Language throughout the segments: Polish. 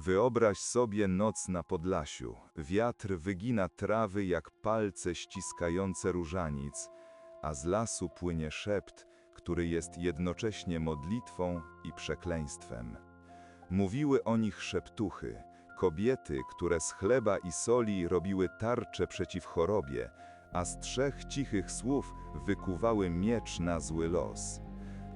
Wyobraź sobie noc na Podlasiu. Wiatr wygina trawy jak palce ściskające różanic, a z lasu płynie szept, który jest jednocześnie modlitwą i przekleństwem. Mówiły o nich szeptuchy, kobiety, które z chleba i soli robiły tarcze przeciw chorobie, a z trzech cichych słów wykuwały miecz na zły los.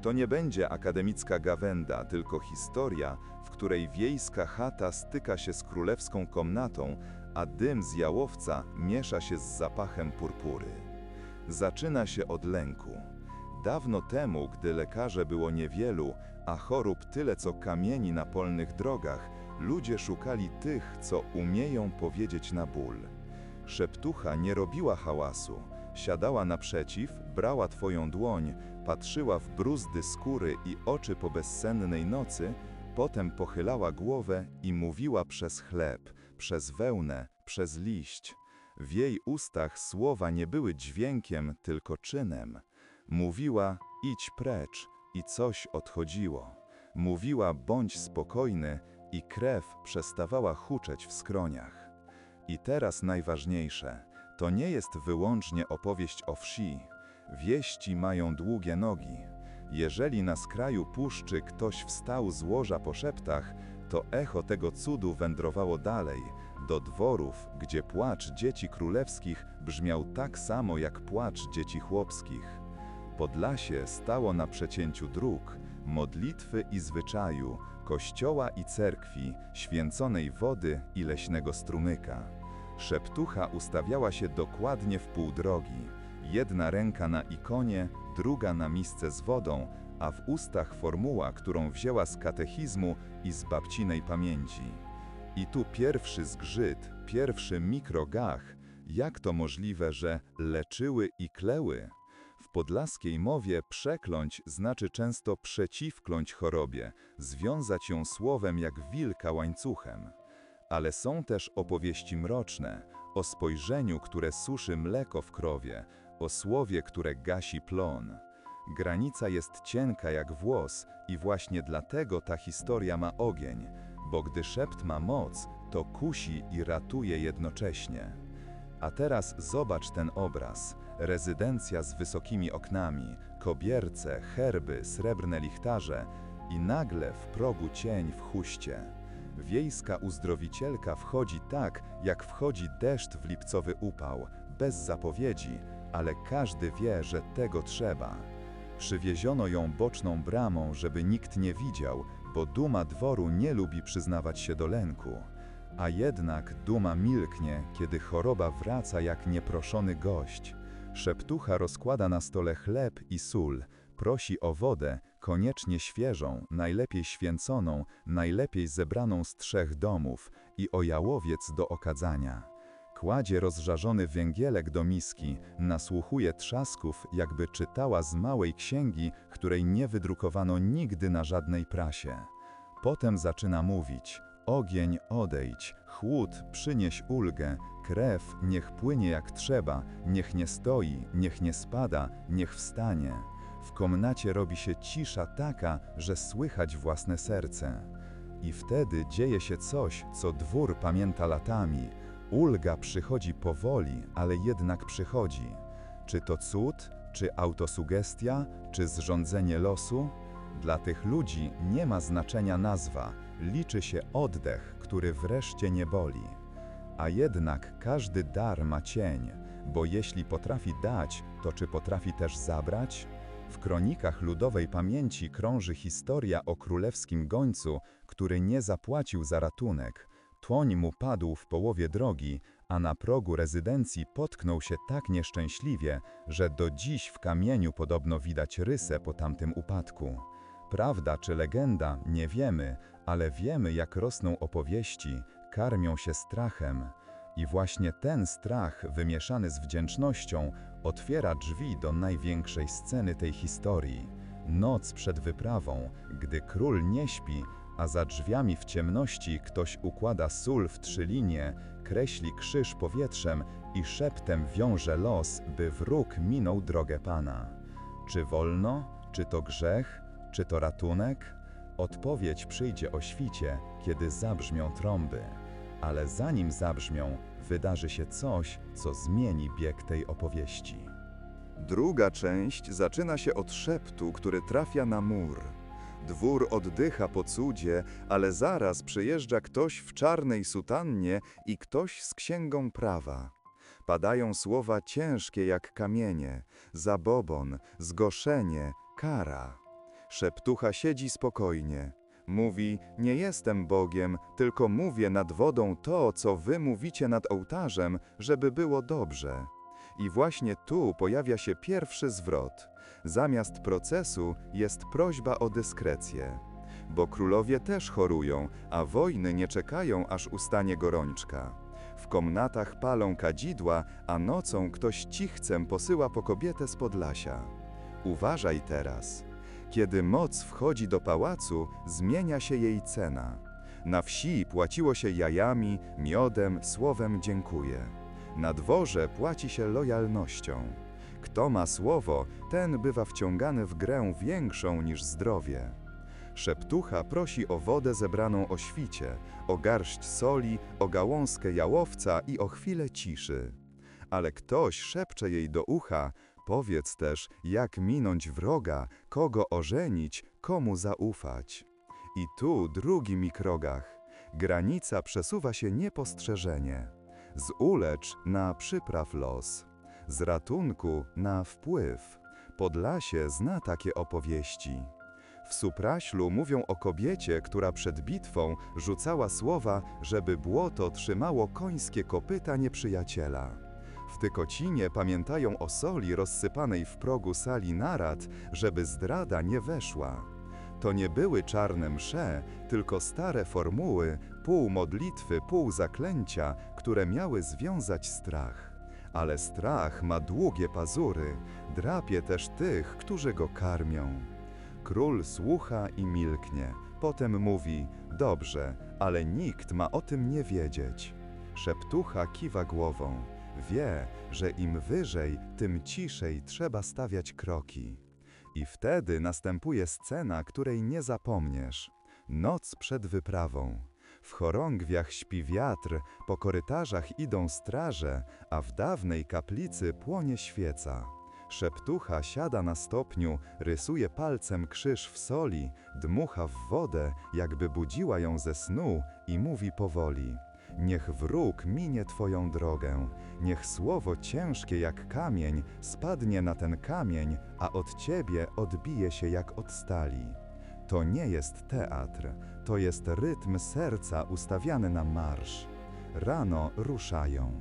To nie będzie akademicka gawenda, tylko historia, w której wiejska chata styka się z królewską komnatą, a dym z jałowca miesza się z zapachem purpury. Zaczyna się od lęku. Dawno temu, gdy lekarze było niewielu, a chorób tyle co kamieni na polnych drogach, ludzie szukali tych, co umieją powiedzieć na ból. Szeptucha nie robiła hałasu. Siadała naprzeciw, brała twoją dłoń, patrzyła w bruzdy skóry i oczy po bezsennej nocy, potem pochylała głowę i mówiła przez chleb, przez wełnę, przez liść. W jej ustach słowa nie były dźwiękiem, tylko czynem. Mówiła, idź precz i coś odchodziło. Mówiła, bądź spokojny i krew przestawała huczeć w skroniach. I teraz najważniejsze, to nie jest wyłącznie opowieść o wsi. Wieści mają długie nogi. Jeżeli na skraju puszczy ktoś wstał z łoża po szeptach, to echo tego cudu wędrowało dalej, do dworów, gdzie płacz dzieci królewskich brzmiał tak samo jak płacz dzieci chłopskich. Podlasie stało na przecięciu dróg, modlitwy i zwyczaju, kościoła i cerkwi, święconej wody i leśnego strumyka. Szeptucha ustawiała się dokładnie w pół drogi. Jedna ręka na ikonie, druga na misce z wodą, a w ustach formuła, którą wzięła z katechizmu i z babcinej pamięci. I tu pierwszy zgrzyt, pierwszy mikrogach. Jak to możliwe, że leczyły i kleły? W podlaskiej mowie przekląć znaczy często przeciwkląć chorobie, związać ją słowem jak wilka łańcuchem. Ale są też opowieści mroczne, o spojrzeniu, które suszy mleko w krowie, o słowie, które gasi plon. Granica jest cienka jak włos i właśnie dlatego ta historia ma ogień, bo gdy szept ma moc, to kusi i ratuje jednocześnie. A teraz zobacz ten obraz. Rezydencja z wysokimi oknami, kobierce, herby, srebrne lichtarze i nagle w progu cień w huście. Wiejska uzdrowicielka wchodzi tak, jak wchodzi deszcz w lipcowy upał, bez zapowiedzi, ale każdy wie, że tego trzeba. Przywieziono ją boczną bramą, żeby nikt nie widział, bo duma dworu nie lubi przyznawać się do lęku. A jednak duma milknie, kiedy choroba wraca jak nieproszony gość. Szeptucha rozkłada na stole chleb i sól, prosi o wodę, koniecznie świeżą, najlepiej święconą, najlepiej zebraną z trzech domów i o jałowiec do okadzania. Kładzie rozżarzony węgielek do miski, nasłuchuje trzasków, jakby czytała z małej księgi, której nie wydrukowano nigdy na żadnej prasie. Potem zaczyna mówić: Ogień odejdź, chłód przynieś ulgę, krew niech płynie jak trzeba, niech nie stoi, niech nie spada, niech wstanie. W komnacie robi się cisza taka, że słychać własne serce. I wtedy dzieje się coś, co dwór pamięta latami. Ulga przychodzi powoli, ale jednak przychodzi. Czy to cud, czy autosugestia, czy zrządzenie losu? Dla tych ludzi nie ma znaczenia nazwa, liczy się oddech, który wreszcie nie boli. A jednak każdy dar ma cień, bo jeśli potrafi dać, to czy potrafi też zabrać? W kronikach ludowej pamięci krąży historia o królewskim gońcu, który nie zapłacił za ratunek. Tłoń mu padł w połowie drogi, a na progu rezydencji potknął się tak nieszczęśliwie, że do dziś w kamieniu podobno widać rysę po tamtym upadku. Prawda czy legenda, nie wiemy, ale wiemy, jak rosną opowieści, karmią się strachem. I właśnie ten strach, wymieszany z wdzięcznością, otwiera drzwi do największej sceny tej historii. Noc przed wyprawą, gdy król nie śpi, a za drzwiami w ciemności ktoś układa sól w trzy linie, kreśli krzyż powietrzem i szeptem wiąże los, by wróg minął drogę Pana. Czy wolno? Czy to grzech? Czy to ratunek? Odpowiedź przyjdzie o świcie, kiedy zabrzmią trąby, ale zanim zabrzmią, wydarzy się coś, co zmieni bieg tej opowieści. Druga część zaczyna się od szeptu, który trafia na mur. Dwór oddycha po cudzie, ale zaraz przyjeżdża ktoś w czarnej sutannie i ktoś z księgą prawa. Padają słowa ciężkie jak kamienie, zabobon, zgoszenie, kara. Szeptucha siedzi spokojnie. Mówi, nie jestem Bogiem, tylko mówię nad wodą to, co wy mówicie nad ołtarzem, żeby było dobrze. I właśnie tu pojawia się pierwszy zwrot. Zamiast procesu jest prośba o dyskrecję. Bo królowie też chorują, a wojny nie czekają, aż ustanie gorączka. W komnatach palą kadzidła, a nocą ktoś cichcem posyła po kobietę z Podlasia. Uważaj teraz. Kiedy moc wchodzi do pałacu, zmienia się jej cena. Na wsi płaciło się jajami, miodem, słowem dziękuję. Na dworze płaci się lojalnością. Kto ma słowo, ten bywa wciągany w grę większą niż zdrowie. Szeptucha prosi o wodę zebraną o świcie, o garść soli, o gałązkę jałowca i o chwilę ciszy. Ale ktoś szepcze jej do ucha, powiedz też, jak minąć wroga, kogo ożenić, komu zaufać. I tu drugi mikrogach. Granica przesuwa się niepostrzeżenie. Z ulecz na przypraw los, z ratunku na wpływ. Podlasie zna takie opowieści. W Supraślu mówią o kobiecie, która przed bitwą rzucała słowa, żeby błoto trzymało końskie kopyta nieprzyjaciela. W Tykocinie pamiętają o soli rozsypanej w progu sali narad, żeby zdrada nie weszła. To nie były czarne msze, tylko stare formuły, pół modlitwy, pół zaklęcia, które miały związać strach. Ale strach ma długie pazury, drapie też tych, którzy go karmią. Król słucha i milknie, potem mówi: Dobrze, ale nikt ma o tym nie wiedzieć. Szeptucha kiwa głową. Wie, że im wyżej, tym ciszej trzeba stawiać kroki. I wtedy następuje scena, której nie zapomniesz. Noc przed wyprawą. W chorągwiach śpi wiatr, po korytarzach idą straże, a w dawnej kaplicy płonie świeca. Szeptucha siada na stopniu, rysuje palcem krzyż w soli, dmucha w wodę, jakby budziła ją ze snu i mówi powoli. Niech wróg minie Twoją drogę, niech słowo ciężkie jak kamień spadnie na ten kamień, a od Ciebie odbije się jak od stali. To nie jest teatr, to jest rytm serca ustawiany na marsz. Rano ruszają.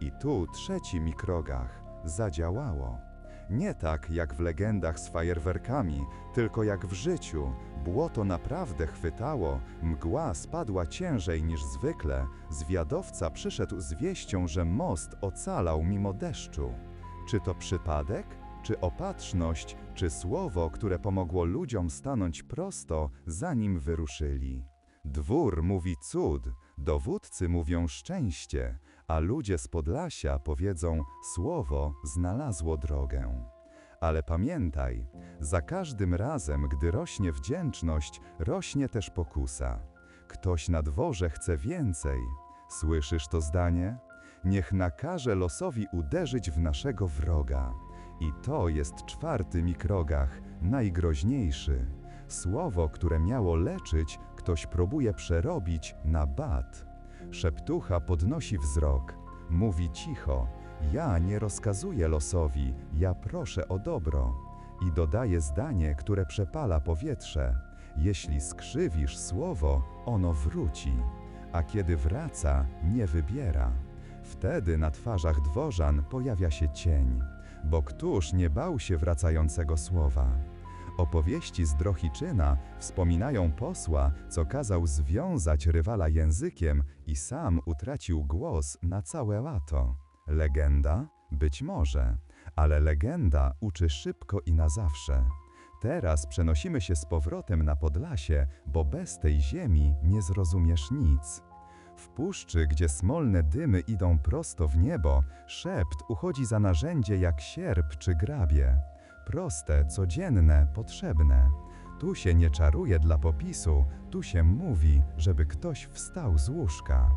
I tu trzeci mikrogach zadziałało. Nie tak jak w legendach z fajerwerkami, tylko jak w życiu. Błoto naprawdę chwytało, mgła spadła ciężej niż zwykle. Zwiadowca przyszedł z wieścią, że most ocalał mimo deszczu. Czy to przypadek? Czy opatrzność, czy słowo, które pomogło ludziom stanąć prosto, zanim wyruszyli? Dwór mówi cud, dowódcy mówią szczęście, a ludzie z Podlasia powiedzą słowo znalazło drogę. Ale pamiętaj, za każdym razem, gdy rośnie wdzięczność, rośnie też pokusa. Ktoś na dworze chce więcej. Słyszysz to zdanie? Niech nakaże losowi uderzyć w naszego wroga. I to jest czwarty mikrogach, najgroźniejszy. Słowo, które miało leczyć, ktoś próbuje przerobić na bat. Szeptucha podnosi wzrok. Mówi cicho. Ja nie rozkazuję losowi, ja proszę o dobro. I dodaje zdanie, które przepala powietrze. Jeśli skrzywisz słowo, ono wróci, a kiedy wraca, nie wybiera. Wtedy na twarzach dworzan pojawia się cień, bo któż nie bał się wracającego słowa? Opowieści z Drohiczyna wspominają posła, co kazał związać rywala językiem i sam utracił głos na całe lato. Legenda? Być może, ale legenda uczy szybko i na zawsze. Teraz przenosimy się z powrotem na Podlasie, bo bez tej ziemi nie zrozumiesz nic. W puszczy, gdzie smolne dymy idą prosto w niebo, szept uchodzi za narzędzie jak sierp czy grabie. Proste, codzienne, potrzebne. Tu się nie czaruje dla popisu, tu się mówi, żeby ktoś wstał z łóżka.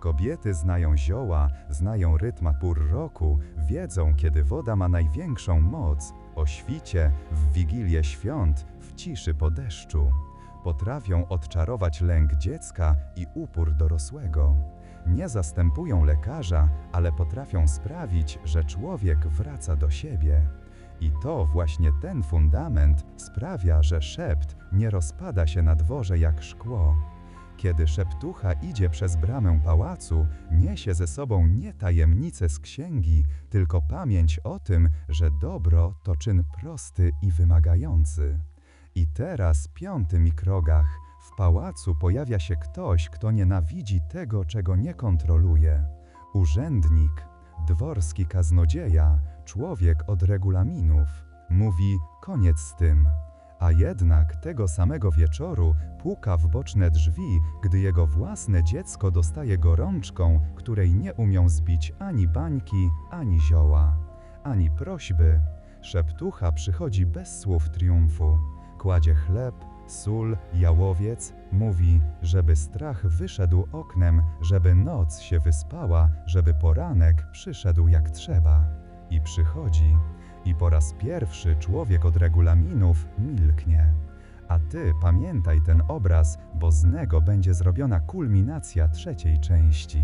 Kobiety znają zioła, znają rytm pór roku, wiedzą, kiedy woda ma największą moc. O świcie, w wigilię świąt, w ciszy po deszczu. Potrafią odczarować lęk dziecka i upór dorosłego. Nie zastępują lekarza, ale potrafią sprawić, że człowiek wraca do siebie. I to właśnie ten fundament sprawia, że szept nie rozpada się na dworze jak szkło. Kiedy szeptucha idzie przez bramę pałacu, niesie ze sobą nie tajemnice z księgi, tylko pamięć o tym, że dobro to czyn prosty i wymagający. I teraz piąty mikrogach. W pałacu pojawia się ktoś, kto nienawidzi tego, czego nie kontroluje. Urzędnik, dworski kaznodzieja, człowiek od regulaminów. Mówi koniec z tym. A jednak tego samego wieczoru puka w boczne drzwi, gdy jego własne dziecko dostaje gorączką, której nie umią zbić ani bańki, ani zioła, ani prośby. Szeptucha przychodzi bez słów triumfu. Kładzie chleb, sól, jałowiec, mówi, żeby strach wyszedł oknem, żeby noc się wyspała, żeby poranek przyszedł jak trzeba. I przychodzi. I po raz pierwszy człowiek od regulaminów milknie. A ty pamiętaj ten obraz, bo z niego będzie zrobiona kulminacja trzeciej części.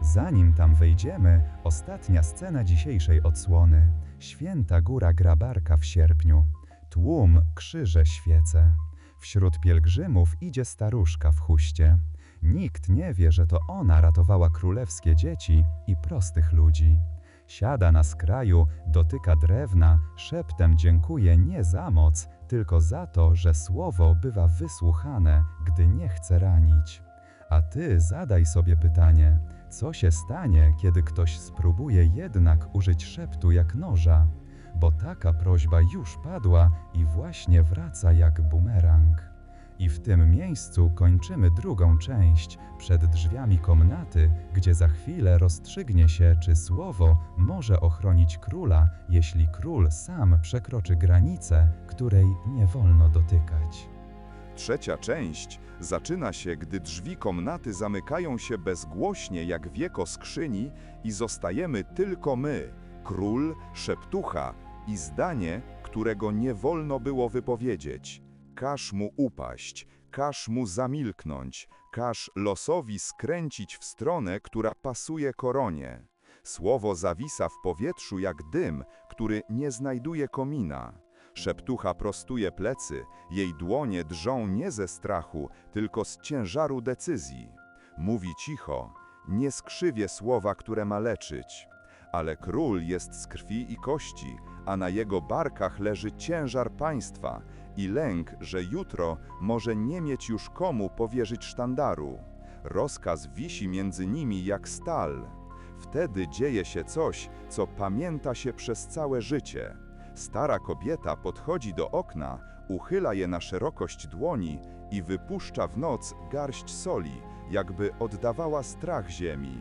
Zanim tam wejdziemy, ostatnia scena dzisiejszej odsłony. Święta góra Grabarka w sierpniu. Tłum krzyże świece. Wśród pielgrzymów idzie staruszka w chuście. Nikt nie wie, że to ona ratowała królewskie dzieci i prostych ludzi. Siada na skraju, dotyka drewna, szeptem dziękuje nie za moc, tylko za to, że słowo bywa wysłuchane, gdy nie chce ranić. A ty zadaj sobie pytanie, co się stanie, kiedy ktoś spróbuje jednak użyć szeptu jak noża? Bo taka prośba już padła i właśnie wraca jak bumerang. I w tym miejscu kończymy drugą część, przed drzwiami komnaty, gdzie za chwilę rozstrzygnie się, czy słowo może ochronić króla, jeśli król sam przekroczy granicę, której nie wolno dotykać. Trzecia część zaczyna się, gdy drzwi komnaty zamykają się bezgłośnie jak wieko skrzyni i zostajemy tylko my, król, szeptucha i zdanie, którego nie wolno było wypowiedzieć. Każ mu upaść, każ mu zamilknąć, każ losowi skręcić w stronę, która pasuje koronie. Słowo zawisa w powietrzu jak dym, który nie znajduje komina. Szeptucha prostuje plecy, jej dłonie drżą nie ze strachu, tylko z ciężaru decyzji. Mówi cicho, nie skrzywie słowa, które ma leczyć. Ale król jest z krwi i kości, a na jego barkach leży ciężar państwa i lęk, że jutro może nie mieć już komu powierzyć sztandaru. Rozkaz wisi między nimi jak stal. Wtedy dzieje się coś, co pamięta się przez całe życie. Stara kobieta podchodzi do okna, uchyla je na szerokość dłoni i wypuszcza w noc garść soli, jakby oddawała strach ziemi.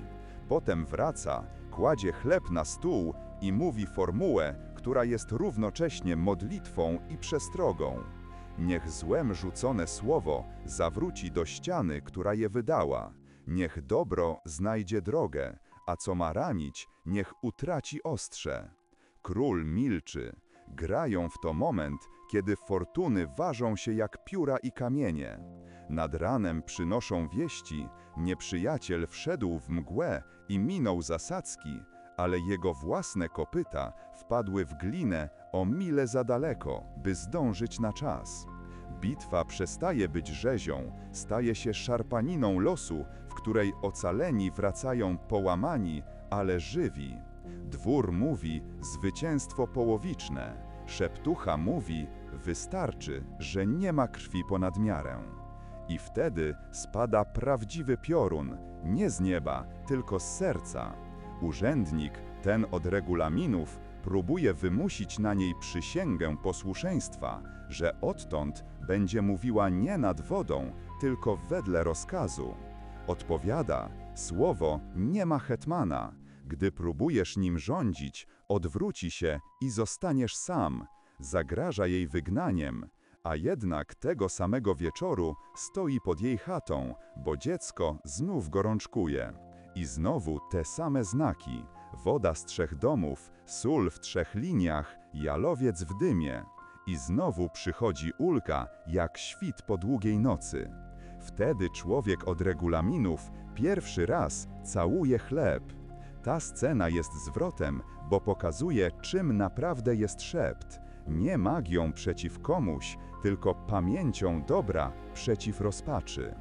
Potem wraca, kładzie chleb na stół i mówi formułę, która jest równocześnie modlitwą i przestrogą. Niech złem rzucone słowo zawróci do ściany, która je wydała. Niech dobro znajdzie drogę, a co ma ranić, niech utraci ostrze. Król milczy. Grają w to moment, kiedy fortuny ważą się jak pióra i kamienie. Nad ranem przynoszą wieści, nieprzyjaciel wszedł w mgłę i minął zasadzki, ale jego własne kopyta wpadły w glinę o mile za daleko, by zdążyć na czas. Bitwa przestaje być rzezią, staje się szarpaniną losu, w której ocaleni wracają połamani, ale żywi. Dwór mówi zwycięstwo połowiczne. Szeptucha mówi wystarczy, że nie ma krwi ponad miarę. I wtedy spada prawdziwy piorun, nie z nieba, tylko z serca. Urzędnik, ten od regulaminów, próbuje wymusić na niej przysięgę posłuszeństwa, że odtąd będzie mówiła nie nad wodą, tylko wedle rozkazu. Odpowiada, słowo nie ma hetmana. Gdy próbujesz nim rządzić, odwróci się i zostaniesz sam. Zagraża jej wygnaniem, A jednak tego samego wieczoru stoi pod jej chatą, bo dziecko znów gorączkuje. I znowu te same znaki. Woda z trzech domów, sól w trzech liniach, jalowiec w dymie. I znowu przychodzi ulka, jak świt po długiej nocy. Wtedy człowiek od regulaminów pierwszy raz całuje chleb. Ta scena jest zwrotem, bo pokazuje, czym naprawdę jest szept. Nie magią przeciw komuś, tylko pamięcią dobra przeciw rozpaczy.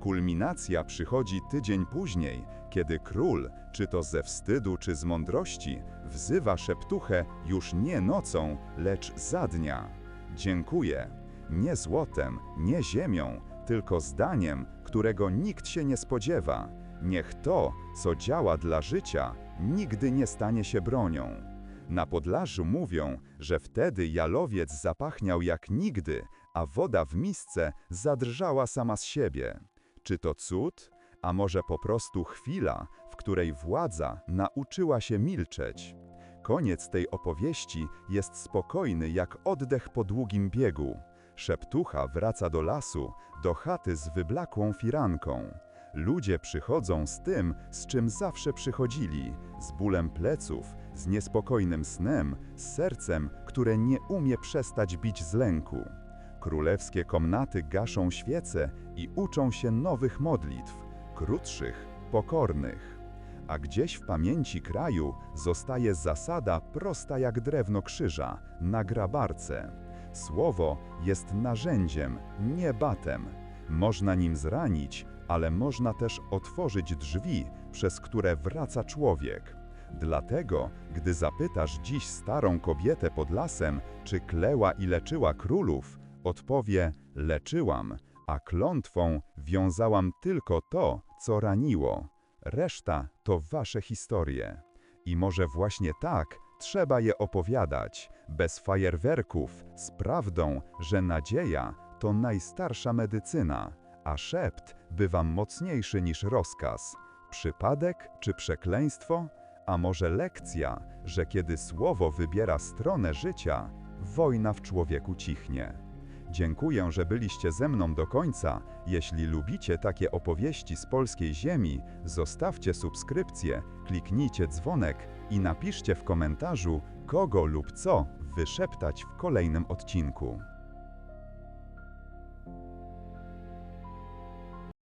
Kulminacja przychodzi tydzień później, kiedy król, czy to ze wstydu, czy z mądrości, wzywa szeptuchę już nie nocą, lecz za dnia. Dziękuję. Nie złotem, nie ziemią, tylko zdaniem, którego nikt się nie spodziewa. Niech to, co działa dla życia, nigdy nie stanie się bronią. Na Podlażu mówią, że wtedy jalowiec zapachniał jak nigdy, a woda w misce zadrżała sama z siebie. Czy to cud? A może po prostu chwila, w której władza nauczyła się milczeć? Koniec tej opowieści jest spokojny jak oddech po długim biegu. Szeptucha wraca do lasu, do chaty z wyblakłą firanką. Ludzie przychodzą z tym, z czym zawsze przychodzili, z bólem pleców, z niespokojnym snem, z sercem, które nie umie przestać bić z lęku. Królewskie komnaty gaszą świece i uczą się nowych modlitw, krótszych, pokornych. A gdzieś w pamięci kraju zostaje zasada prosta jak drewno krzyża, na grabarce. Słowo jest narzędziem, nie batem. Można nim zranić, ale można też otworzyć drzwi, przez które wraca człowiek. Dlatego, gdy zapytasz dziś starą kobietę pod lasem, czy kleła i leczyła królów, odpowie: Leczyłam, a klątwą wiązałam tylko to, co raniło. Reszta to wasze historie. I może właśnie tak trzeba je opowiadać, bez fajerwerków, z prawdą, że nadzieja to najstarsza medycyna, a szept bywa mocniejszy niż rozkaz. Przypadek czy przekleństwo? A może lekcja, że kiedy słowo wybiera stronę życia, wojna w człowieku cichnie. Dziękuję, że byliście ze mną do końca. Jeśli lubicie takie opowieści z polskiej ziemi, zostawcie subskrypcję, kliknijcie dzwonek i napiszcie w komentarzu, kogo lub co wyszeptać w kolejnym odcinku.